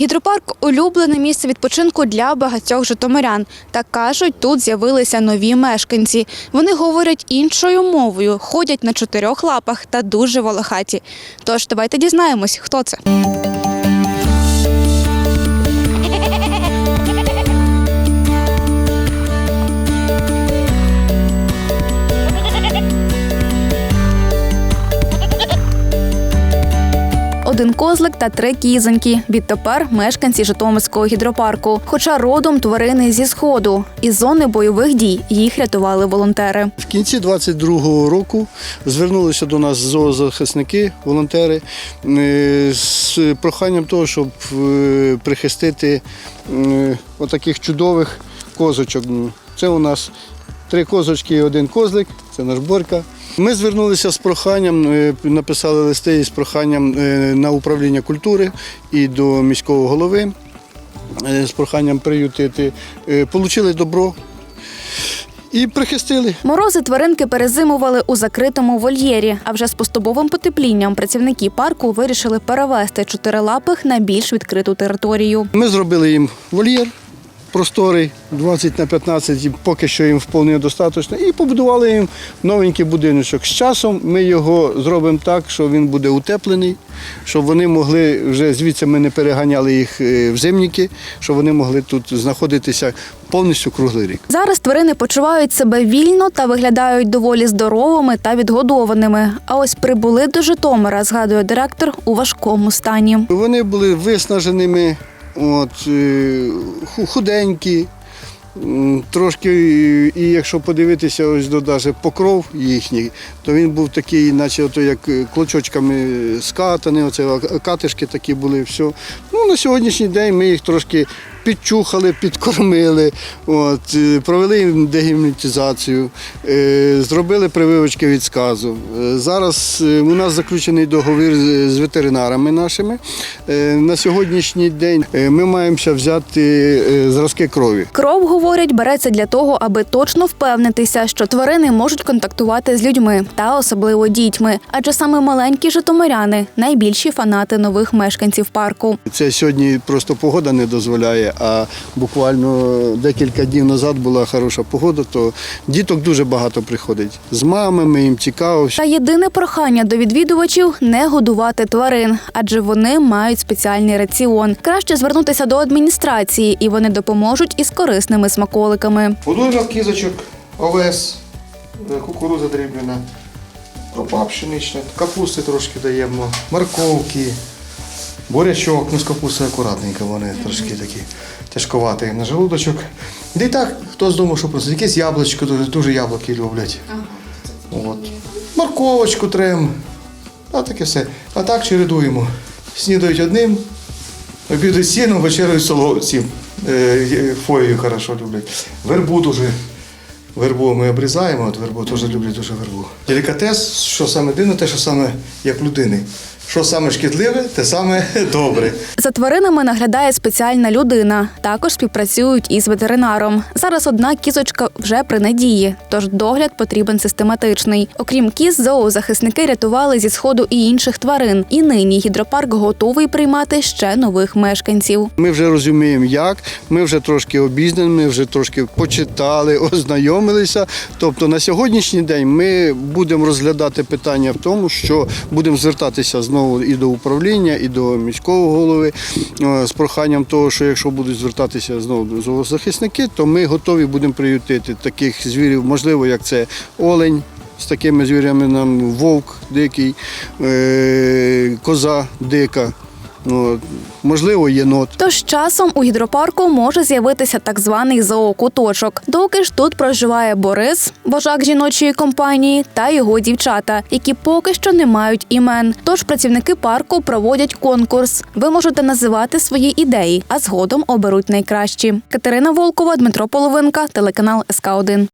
Гідропарк улюблене місце відпочинку для багатьох житомирян. Так кажуть, тут з'явилися нові мешканці. Вони говорять іншою мовою, ходять на чотирьох лапах та дуже волохаті. Тож давайте дізнаємось, хто це. Один козлик та три кізоньки. Відтепер мешканці Житомирського гідропарку. Хоча родом тварини зі сходу. Із зони бойових дій їх рятували волонтери. В кінці 22-го року звернулися до нас зоозахисники, волонтери е, з проханням того, щоб е, прихистити е, отаких чудових козочок. Це у нас три козочки і один козлик, це наш Борька. Ми звернулися з проханням, е, написали листи із проханням е, на управління культури і до міського голови е, з проханням приютити. Получили добро і прихистили. Морози тваринки перезимували у закритому вольєрі. А вже з поступовим потеплінням працівники парку вирішили перевести чотирилапих на більш відкриту територію. Ми зробили їм вольєр просторий, 20 на 15, і поки що їм вповне достатньо, і побудували їм новенький будиночок. З часом ми його зробимо так, що він буде утеплений, щоб вони могли вже звідси ми не переганяли їх е, в зимніки, щоб вони могли тут знаходитися повністю круглий рік. Зараз тварини почувають себе вільно та виглядають доволі здоровими та відгодованими. А ось прибули до Житомира, згадує директор, у важкому стані. Вони були виснаженими, от, е, худенькі. Трошки, і якщо подивитися ось даже покров їхній, то він був такий, наче ото як клочочками скатаний, оце катишки такі були, все. Ну, на сьогоднішній день ми їх трошки підчухали, підкормили, от, е, провели їм дегімнітизацію, е, зробили прививочки від сказу. Е, Зараз у нас заключений договір з- ветеринарами нашими. На сьогоднішній день ми маємося взяти зразки крові. Кров, говорять, береться для того, аби точно впевнитися, що тварини можуть контактувати з людьми та особливо дітьми. Адже саме маленькі житомиряни найбільші фанати нових мешканців парку. Це сьогодні просто погода не дозволяє, а буквально декілька днів назад була хороша погода, то діток дуже багато приходить. З мамами, їм цікаво. Та єдине прохання до відвідувачів не годувати тварин, адже вони мають спеціальний раціон. Краще звернутися до адміністрації, і вони допоможуть із корисними смаколиками. Годуємо кізочок, овес, е, кукурудза дріблена, кропа пшенична, капусти трошки даємо, морковки, бурячок, ну з капусти акуратненько, вони трошки такі тяжковаті на желудочок. Да і так, хто з дому, що просто якесь яблучко, дуже, яблуки люблять. От. Морковочку трем, а таке все. А так чередуємо. Снідають одним, обідають сіном, вечеряють соловцем. Фоєю хорошо люблять. Вербу дуже. Вербу ми обрізаємо, от вербу теж люблять дуже вербу. Делікатес, що саме дивно, те, що саме як людини. Що саме шкідливе, те саме добре. За тваринами наглядає спеціальна людина. Також співпрацюють із ветеринаром. Зараз одна кізочка вже при надії, тож догляд потрібен систематичний. Окрім кіз, зоозахисники рятували зі сходу і інших тварин. І нині гідропарк готовий приймати ще нових мешканців. Ми вже розуміємо, як, ми вже трошки обізнані, ми вже трошки почитали, ознайомилися. Тобто на сьогоднішній день ми будемо розглядати питання в тому, що будемо звертатися знову і до управління, і до міського голови е, з проханням того, що якщо будуть звертатися знову до зоозахисники, то ми готові будемо приютити таких звірів, можливо, як це олень. З такими звірями нам вовк дикий, е, коза дика, ну, можливо, єнот. Тож часом у гідропарку може з'явитися так званий зоокуточок. Доки ж тут проживає Борис, вожак жіночої компанії, та його дівчата, які поки що не мають імен. Тож працівники парку проводять конкурс. Ви можете називати свої ідеї, а згодом оберуть найкращі. Катерина Волкова, Дмитро Половинка, телеканал СК 1